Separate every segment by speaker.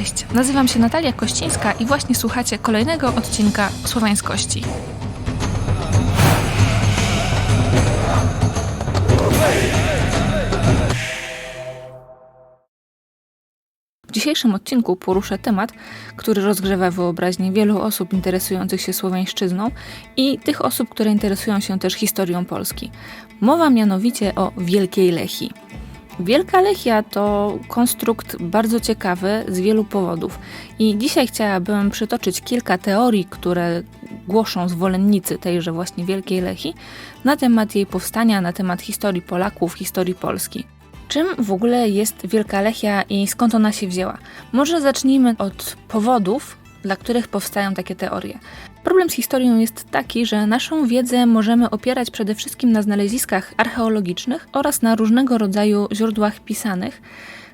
Speaker 1: Cześć, nazywam się Natalia Kościńska i właśnie słuchacie kolejnego odcinka Słowiańskości. W dzisiejszym odcinku poruszę temat, który rozgrzewa wyobraźnię wielu osób interesujących się słowiańszczyzną i tych osób, które interesują się też historią Polski. Mowa mianowicie o Wielkiej Lechii. Wielka Lechia to konstrukt bardzo ciekawy z wielu powodów i dzisiaj chciałabym przytoczyć kilka teorii, które głoszą zwolennicy tejże właśnie Wielkiej Lechii na temat jej powstania, na temat historii Polaków, historii Polski. Czym w ogóle jest Wielka Lechia i skąd ona się wzięła? Może zacznijmy od powodów, dla których powstają takie teorie. Problem z historią jest taki, że naszą wiedzę możemy opierać przede wszystkim na znaleziskach archeologicznych oraz na różnego rodzaju źródłach pisanych,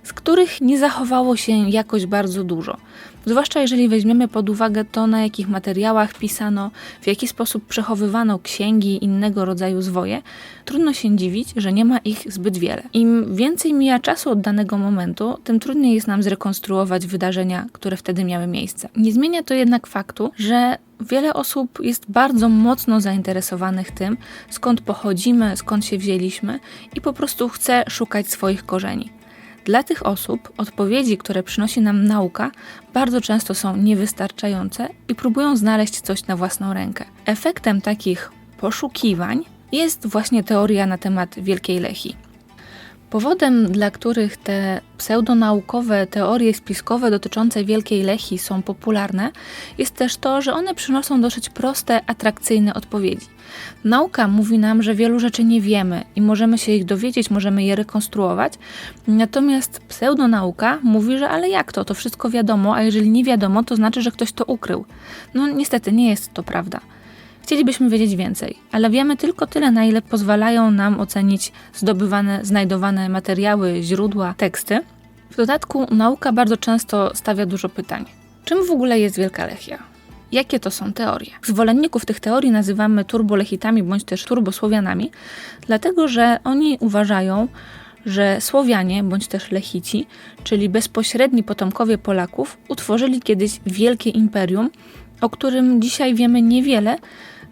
Speaker 1: z których nie zachowało się jakoś bardzo dużo. Zwłaszcza jeżeli weźmiemy pod uwagę to, na jakich materiałach pisano, w jaki sposób przechowywano księgi i innego rodzaju zwoje, trudno się dziwić, że nie ma ich zbyt wiele. Im więcej mija czasu od danego momentu, tym trudniej jest nam zrekonstruować wydarzenia, które wtedy miały miejsce. Nie zmienia to jednak faktu, że wiele osób jest bardzo mocno zainteresowanych tym, skąd pochodzimy, skąd się wzięliśmy i po prostu chce szukać swoich korzeni. Dla tych osób odpowiedzi, które przynosi nam nauka, bardzo często są niewystarczające i próbują znaleźć coś na własną rękę. Efektem takich poszukiwań jest właśnie teoria na temat Wielkiej Lechii. Powodem, dla których te pseudonaukowe teorie spiskowe dotyczące Wielkiej Lechii są popularne, jest też to, że one przynoszą dosyć proste, atrakcyjne odpowiedzi. Nauka mówi nam, że wielu rzeczy nie wiemy i możemy się ich dowiedzieć, możemy je rekonstruować, natomiast pseudonauka mówi, że ale jak to, to wszystko wiadomo, a jeżeli nie wiadomo, to znaczy, że ktoś to ukrył. No niestety nie jest to prawda. Chcielibyśmy wiedzieć więcej, ale wiemy tylko tyle, na ile pozwalają nam ocenić zdobywane, znajdowane materiały, źródła, teksty. W dodatku nauka bardzo często stawia dużo pytań. Czym w ogóle jest Wielka Lechia? Jakie to są teorie? Zwolenników tych teorii nazywamy turbolechitami bądź też turbosłowianami, dlatego że oni uważają, że Słowianie bądź też Lechici, czyli bezpośredni potomkowie Polaków, utworzyli kiedyś wielkie imperium, o którym dzisiaj wiemy niewiele,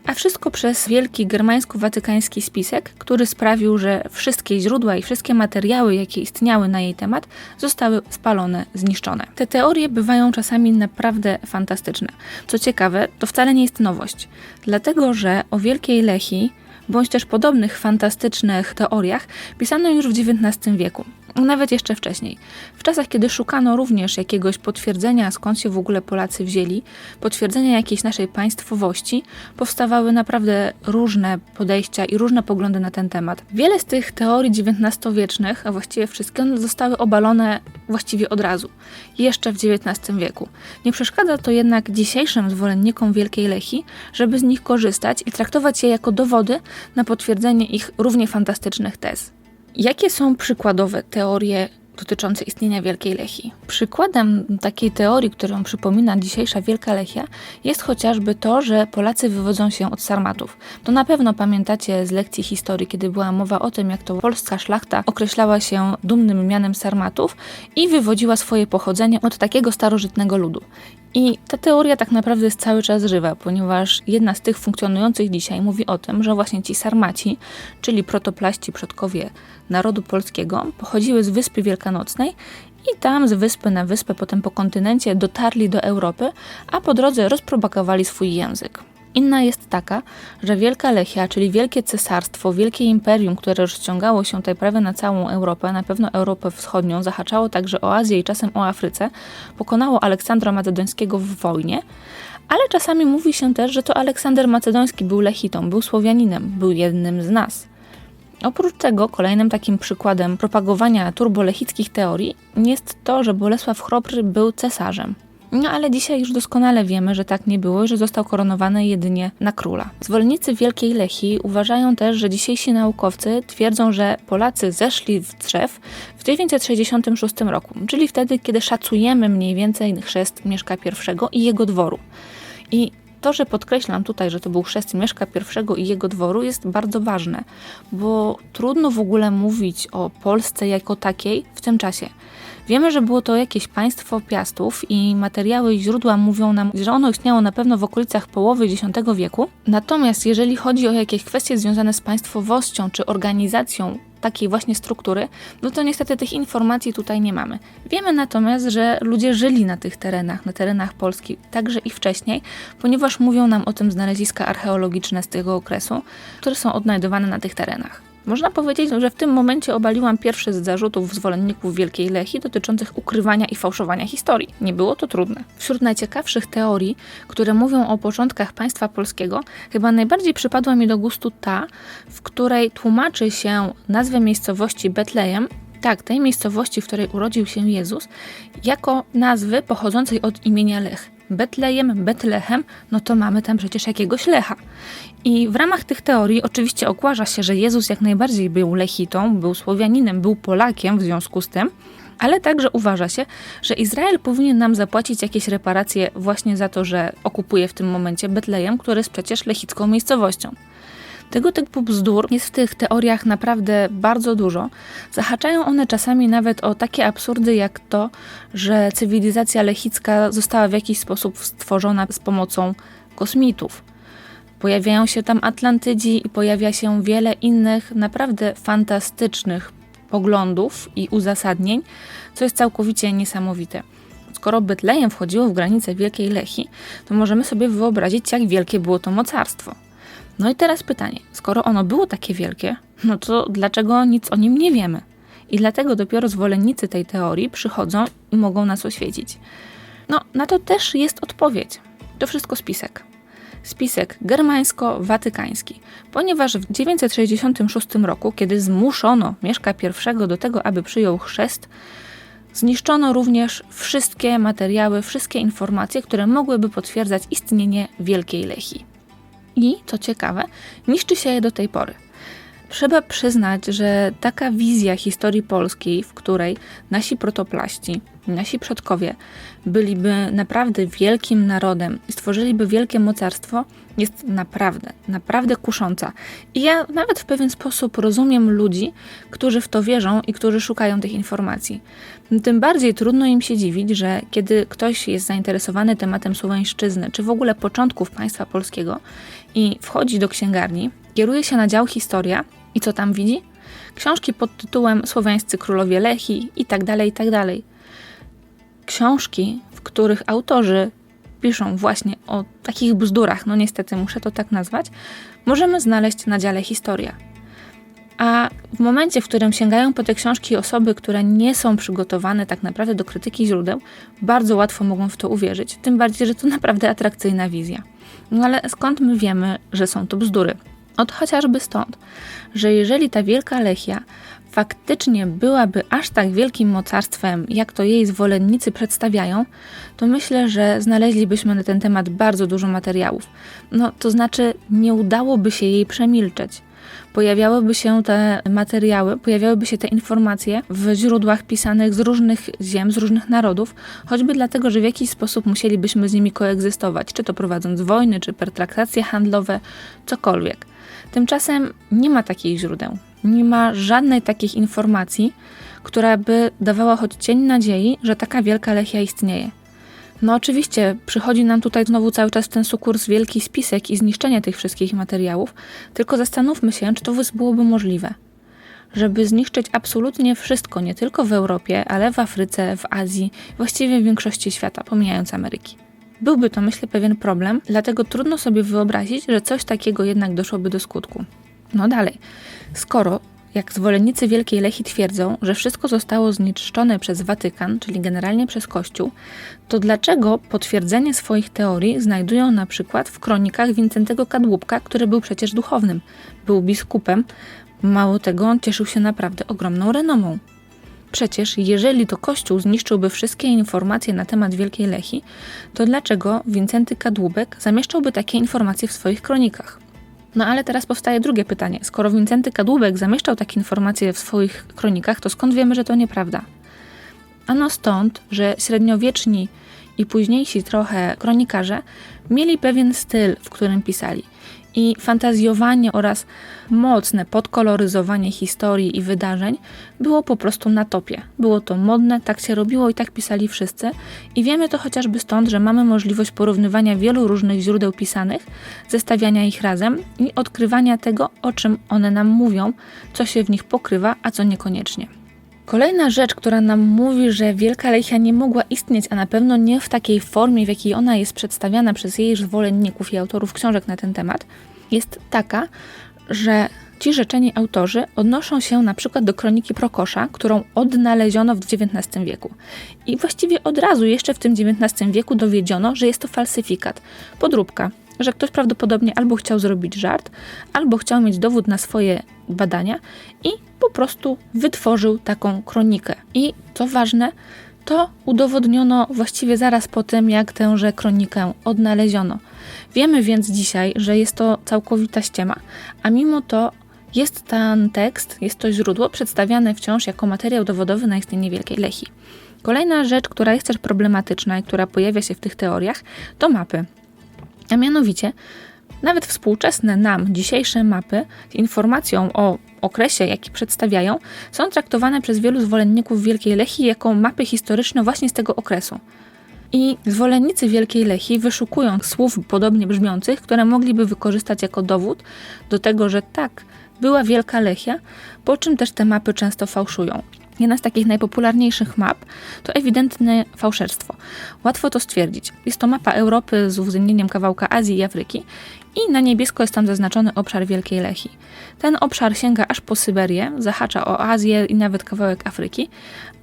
Speaker 1: a wszystko przez wielki germańsko-watykański spisek, który sprawił, że wszystkie źródła i wszystkie materiały, jakie istniały na jej temat, zostały spalone, zniszczone. Te teorie bywają czasami naprawdę fantastyczne. Co ciekawe, to wcale nie jest nowość, dlatego że o Wielkiej Lechii bądź też podobnych fantastycznych teoriach pisano już w XIX wieku nawet jeszcze wcześniej. W czasach, kiedy szukano również jakiegoś potwierdzenia, skąd się w ogóle Polacy wzięli, potwierdzenia jakiejś naszej państwowości, powstawały naprawdę różne podejścia i różne poglądy na ten temat. Wiele z tych teorii XIX-wiecznych, a właściwie wszystkie, zostały obalone właściwie od razu, jeszcze w XIX wieku. Nie przeszkadza to jednak dzisiejszym zwolennikom Wielkiej Lechii, żeby z nich korzystać i traktować je jako dowody na potwierdzenie ich równie fantastycznych tez. Jakie są przykładowe teorie dotyczące istnienia Wielkiej Lechii? Przykładem takiej teorii, którą przypomina dzisiejsza Wielka Lechia, jest chociażby to, że Polacy wywodzą się od Sarmatów. To na pewno pamiętacie z lekcji historii, kiedy była mowa o tym, jak to polska szlachta określała się dumnym mianem Sarmatów i wywodziła swoje pochodzenie od takiego starożytnego ludu. I ta teoria tak naprawdę jest cały czas żywa, ponieważ jedna z tych funkcjonujących dzisiaj mówi o tym, że właśnie ci Sarmaci, czyli protoplaści przodkowie narodu polskiego, pochodziły z Wyspy Wielkanocnej i tam z wyspy na wyspę, potem po kontynencie dotarli do Europy, a po drodze rozpropagowali swój język. Inna jest taka, że Wielka Lechia, czyli Wielkie Cesarstwo, Wielkie Imperium, które rozciągało się tutaj prawie na całą Europę, na pewno Europę Wschodnią, zahaczało także o Azję i czasem o Afryce, pokonało Aleksandra Macedońskiego w wojnie, ale czasami mówi się też, że to Aleksander Macedoński był Lechitą, był Słowianinem, był jednym z nas. Oprócz tego kolejnym takim przykładem propagowania turbolechickich teorii jest to, że Bolesław Chrobry był cesarzem. No ale dzisiaj już doskonale wiemy, że tak nie było i że został koronowany jedynie na króla. Zwolennicy Wielkiej Lechii uważają też, że dzisiejsi naukowcy twierdzą, że Polacy zeszli w drzew w 966 roku, czyli wtedy, kiedy szacujemy mniej więcej chrzest Mieszka I i jego dworu. I to, że podkreślam tutaj, że to był chrzest Mieszka I i jego dworu jest bardzo ważne, bo trudno w ogóle mówić o Polsce jako takiej w tym czasie. Wiemy, że było to jakieś państwo Piastów i materiały i źródła mówią nam, że ono istniało na pewno w okolicach połowy X wieku. Natomiast jeżeli chodzi o jakieś kwestie związane z państwowością czy organizacją takiej właśnie struktury, no to niestety tych informacji tutaj nie mamy. Wiemy natomiast, że ludzie żyli na tych terenach, na terenach Polski, także i wcześniej, ponieważ mówią nam o tym znaleziska archeologiczne z tego okresu, które są odnajdowane na tych terenach. Można powiedzieć, że w tym momencie obaliłam pierwszy z zarzutów zwolenników Wielkiej Lechii dotyczących ukrywania i fałszowania historii. Nie było to trudne. Wśród najciekawszych teorii, które mówią o początkach państwa polskiego, chyba najbardziej przypadła mi do gustu ta, w której tłumaczy się nazwę miejscowości Betlejem tak, tej miejscowości, w której urodził się Jezus, jako nazwy pochodzącej od imienia Lech. Betlejem, Betlehem, no to mamy tam przecież jakiegoś Lecha. I w ramach tych teorii oczywiście okłarza się, że Jezus jak najbardziej był Lechitą, był Słowianinem, był Polakiem w związku z tym, ale także uważa się, że Izrael powinien nam zapłacić jakieś reparacje właśnie za to, że okupuje w tym momencie Betlejem, który jest przecież lechicką miejscowością. Tego typu bzdur jest w tych teoriach naprawdę bardzo dużo. Zahaczają one czasami nawet o takie absurdy jak to, że cywilizacja lechicka została w jakiś sposób stworzona z pomocą kosmitów. Pojawiają się tam Atlantydzi i pojawia się wiele innych naprawdę fantastycznych poglądów i uzasadnień, co jest całkowicie niesamowite. Skoro Betlejem wchodziło w granice Wielkiej Lechi, to możemy sobie wyobrazić, jak wielkie było to mocarstwo. No i teraz pytanie, skoro ono było takie wielkie, no to dlaczego nic o nim nie wiemy? I dlatego dopiero zwolennicy tej teorii przychodzą i mogą nas oświecić. No, na to też jest odpowiedź. To wszystko spisek. Spisek germańsko-watykański, ponieważ w 966 roku, kiedy zmuszono Mieszka I do tego, aby przyjął chrzest, zniszczono również wszystkie materiały, wszystkie informacje, które mogłyby potwierdzać istnienie Wielkiej Lechii i, co ciekawe, niszczy się je do tej pory. Trzeba przyznać, że taka wizja historii polskiej, w której nasi protoplaści, nasi przodkowie byliby naprawdę wielkim narodem i stworzyliby wielkie mocarstwo, jest naprawdę, naprawdę kusząca. I ja nawet w pewien sposób rozumiem ludzi, którzy w to wierzą i którzy szukają tych informacji. Tym bardziej trudno im się dziwić, że kiedy ktoś jest zainteresowany tematem słowiańszczyzny, czy w ogóle początków państwa polskiego i wchodzi do księgarni, kieruje się na dział historia i co tam widzi? Książki pod tytułem Słowiańscy królowie Lechi i tak dalej, i tak dalej. Książki, w których autorzy piszą właśnie o takich bzdurach, no niestety muszę to tak nazwać, możemy znaleźć na dziale historia. A w momencie, w którym sięgają po te książki osoby, które nie są przygotowane tak naprawdę do krytyki źródeł, bardzo łatwo mogą w to uwierzyć. Tym bardziej, że to naprawdę atrakcyjna wizja. No ale skąd my wiemy, że są to bzdury? Od chociażby stąd, że jeżeli ta wielka Lechia faktycznie byłaby aż tak wielkim mocarstwem, jak to jej zwolennicy przedstawiają, to myślę, że znaleźlibyśmy na ten temat bardzo dużo materiałów. No, to znaczy, nie udałoby się jej przemilczeć. Pojawiałyby się te materiały, pojawiałyby się te informacje w źródłach pisanych z różnych ziem, z różnych narodów, choćby dlatego, że w jakiś sposób musielibyśmy z nimi koegzystować, czy to prowadząc wojny, czy pertraktacje handlowe, cokolwiek. Tymczasem nie ma takich źródeł, nie ma żadnej takich informacji, która by dawała choć cień nadziei, że taka wielka Lechia istnieje. No oczywiście, przychodzi nam tutaj znowu cały czas ten sukurs wielki spisek i zniszczenie tych wszystkich materiałów, tylko zastanówmy się, czy to byłoby możliwe. Żeby zniszczyć absolutnie wszystko, nie tylko w Europie, ale w Afryce, w Azji, właściwie w większości świata, pomijając Ameryki. Byłby to, myślę, pewien problem, dlatego trudno sobie wyobrazić, że coś takiego jednak doszłoby do skutku. No dalej, skoro jak zwolennicy Wielkiej Lechi twierdzą, że wszystko zostało zniszczone przez Watykan, czyli generalnie przez Kościół, to dlaczego potwierdzenie swoich teorii znajdują na przykład w kronikach Wincentego Kadłubka, który był przecież duchownym, był biskupem, mało tego, on cieszył się naprawdę ogromną renomą. Przecież jeżeli to Kościół zniszczyłby wszystkie informacje na temat Wielkiej Lechi, to dlaczego Wincenty Kadłubek zamieszczałby takie informacje w swoich kronikach? No ale teraz powstaje drugie pytanie. Skoro Wincenty Kadłubek zamieszczał takie informacje w swoich kronikach, to skąd wiemy, że to nieprawda? Ano stąd, że średniowieczni i późniejsi trochę kronikarze mieli pewien styl, w którym pisali. I fantazjowanie oraz mocne podkoloryzowanie historii i wydarzeń było po prostu na topie. Było to modne, tak się robiło i tak pisali wszyscy. I wiemy to chociażby stąd, że mamy możliwość porównywania wielu różnych źródeł pisanych, zestawiania ich razem i odkrywania tego, o czym one nam mówią, co się w nich pokrywa, a co niekoniecznie. Kolejna rzecz, która nam mówi, że Wielka Lechia nie mogła istnieć, a na pewno nie w takiej formie, w jakiej ona jest przedstawiana przez jej zwolenników i autorów książek na ten temat, jest taka, że ci rzeczeni autorzy odnoszą się na przykład do kroniki Prokosza, którą odnaleziono w XIX wieku. I właściwie od razu jeszcze w tym XIX wieku dowiedziono, że jest to falsyfikat, podróbka, że ktoś prawdopodobnie albo chciał zrobić żart, albo chciał mieć dowód na swoje badania i po prostu wytworzył taką kronikę. I co ważne, to udowodniono właściwie zaraz po tym, jak tęże kronikę odnaleziono. Wiemy więc dzisiaj, że jest to całkowita ściema, a mimo to jest ten tekst, jest to źródło przedstawiane wciąż jako materiał dowodowy na istnienie Wielkiej Lechi. Kolejna rzecz, która jest też problematyczna i która pojawia się w tych teoriach, to mapy. A mianowicie, nawet współczesne nam dzisiejsze mapy z informacją o okresie, jaki przedstawiają, są traktowane przez wielu zwolenników Wielkiej Lechi jako mapy historyczne właśnie z tego okresu. I zwolennicy Wielkiej Lechi wyszukują słów podobnie brzmiących, które mogliby wykorzystać jako dowód do tego, że tak, była Wielka Lechia, po czym też te mapy często fałszują. Jedna z takich najpopularniejszych map to ewidentne fałszerstwo. Łatwo to stwierdzić. Jest to mapa Europy z uwzględnieniem kawałka Azji i Afryki i na niebiesko jest tam zaznaczony obszar Wielkiej Lechi. Ten obszar sięga aż po Syberię, zahacza o Azję i nawet kawałek Afryki,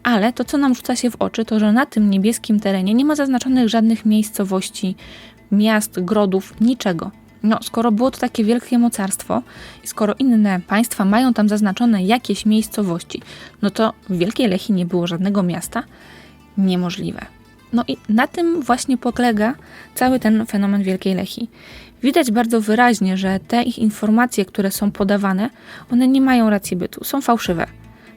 Speaker 1: ale to, co nam rzuca się w oczy, to że na tym niebieskim terenie nie ma zaznaczonych żadnych miejscowości, miast, grodów, niczego. No, skoro było to takie wielkie mocarstwo i skoro inne państwa mają tam zaznaczone jakieś miejscowości, no to w Wielkiej Lechi nie było żadnego miasta. Niemożliwe. No i na tym właśnie polega cały ten fenomen Wielkiej Lechi. Widać bardzo wyraźnie, że te ich informacje, które są podawane, one nie mają racji bytu, są fałszywe,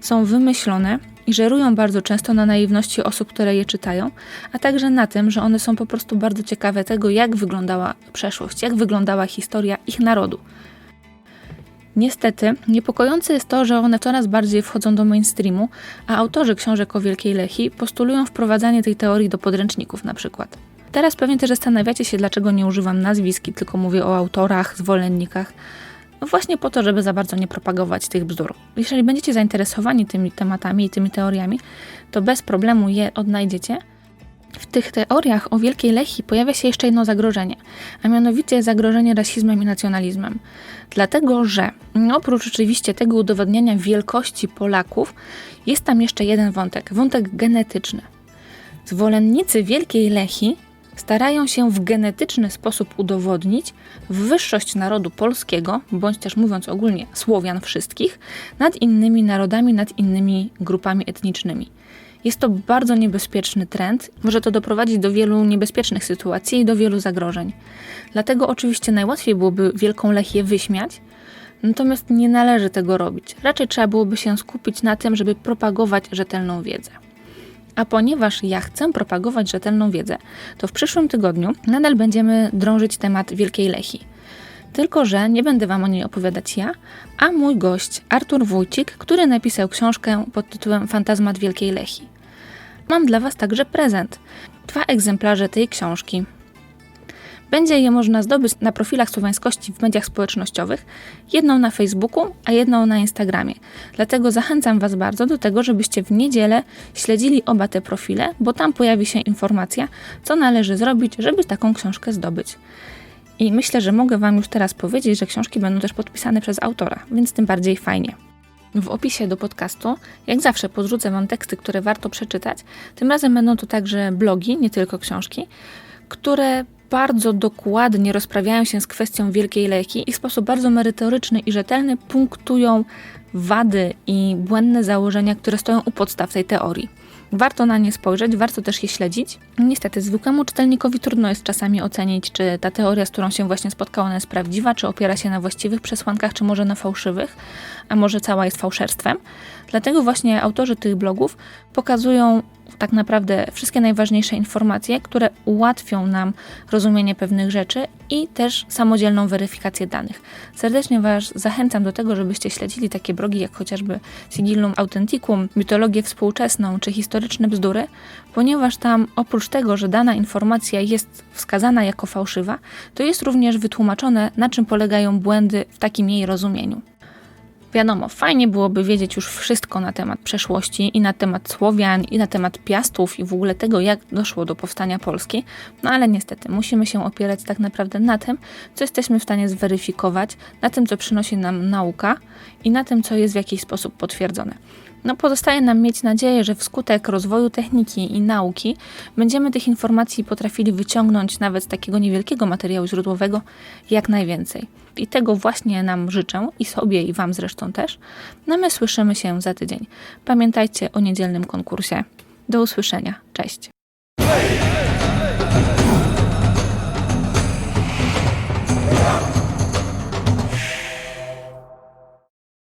Speaker 1: są wymyślone i żerują bardzo często na naiwności osób, które je czytają, a także na tym, że one są po prostu bardzo ciekawe tego, jak wyglądała przeszłość, jak wyglądała historia ich narodu. Niestety, niepokojące jest to, że one coraz bardziej wchodzą do mainstreamu, a autorzy książek o Wielkiej Lechi postulują wprowadzanie tej teorii do podręczników na przykład. Teraz pewnie też zastanawiacie się, dlaczego nie używam nazwisk, tylko mówię o autorach, zwolennikach. No właśnie po to, żeby za bardzo nie propagować tych bzdur. Jeżeli będziecie zainteresowani tymi tematami i tymi teoriami, to bez problemu je odnajdziecie. W tych teoriach o Wielkiej Lechii pojawia się jeszcze jedno zagrożenie, a mianowicie zagrożenie rasizmem i nacjonalizmem. Dlatego, że oprócz oczywiście tego udowadniania wielkości Polaków, jest tam jeszcze jeden wątek wątek genetyczny. Zwolennicy Wielkiej Lechii starają się w genetyczny sposób udowodnić wyższość narodu polskiego, bądź też mówiąc ogólnie Słowian wszystkich, nad innymi narodami, nad innymi grupami etnicznymi. Jest to bardzo niebezpieczny trend, może to doprowadzić do wielu niebezpiecznych sytuacji i do wielu zagrożeń. Dlatego oczywiście najłatwiej byłoby Wielką Lechię wyśmiać, natomiast nie należy tego robić. Raczej trzeba byłoby się skupić na tym, żeby propagować rzetelną wiedzę. A ponieważ ja chcę propagować rzetelną wiedzę, to w przyszłym tygodniu nadal będziemy drążyć temat Wielkiej Lechi. Tylko, że nie będę Wam o niej opowiadać ja, a mój gość Artur Wójcik, który napisał książkę pod tytułem Fantazmat Wielkiej Lechi. Mam dla Was także prezent. Dwa egzemplarze tej książki. Będzie je można zdobyć na profilach słowiańskości w mediach społecznościowych, jedną na Facebooku, a jedną na Instagramie. Dlatego zachęcam Was bardzo do tego, żebyście w niedzielę śledzili oba te profile, bo tam pojawi się informacja, co należy zrobić, żeby taką książkę zdobyć. I myślę, że mogę Wam już teraz powiedzieć, że książki będą też podpisane przez autora, więc tym bardziej fajnie. W opisie do podcastu, jak zawsze, podrzucę Wam teksty, które warto przeczytać. Tym razem będą to także blogi, nie tylko książki, które bardzo dokładnie rozprawiają się z kwestią Wielkiej Leki i w sposób bardzo merytoryczny i rzetelny punktują wady i błędne założenia, które stoją u podstaw tej teorii. Warto na nie spojrzeć, warto też je śledzić. Niestety, zwykłemu czytelnikowi trudno jest czasami ocenić, czy ta teoria, z którą się właśnie spotkał, ona jest prawdziwa, czy opiera się na właściwych przesłankach, czy może na fałszywych, a może cała jest fałszerstwem. Dlatego właśnie autorzy tych blogów pokazują tak naprawdę wszystkie najważniejsze informacje, które ułatwią nam rozumienie pewnych rzeczy i też samodzielną weryfikację danych. Serdecznie Was zachęcam do tego, żebyście śledzili takie blogi jak chociażby Sigillum Authenticum, mitologię współczesną czy historyczne bzdury, ponieważ tam oprócz tego, że dana informacja jest wskazana jako fałszywa, to jest również wytłumaczone, na czym polegają błędy w takim jej rozumieniu. Wiadomo, fajnie byłoby wiedzieć już wszystko na temat przeszłości i na temat Słowian, i na temat Piastów, i w ogóle tego, jak doszło do powstania Polski, no ale niestety musimy się opierać tak naprawdę na tym, co jesteśmy w stanie zweryfikować, na tym, co przynosi nam nauka i na tym, co jest w jakiś sposób potwierdzone. No, pozostaje nam mieć nadzieję, że wskutek rozwoju techniki i nauki będziemy tych informacji potrafili wyciągnąć nawet z takiego niewielkiego materiału źródłowego jak najwięcej. I tego właśnie nam życzę i sobie, i Wam zresztą też. No my słyszymy się za tydzień. Pamiętajcie o niedzielnym konkursie. Do usłyszenia. Cześć.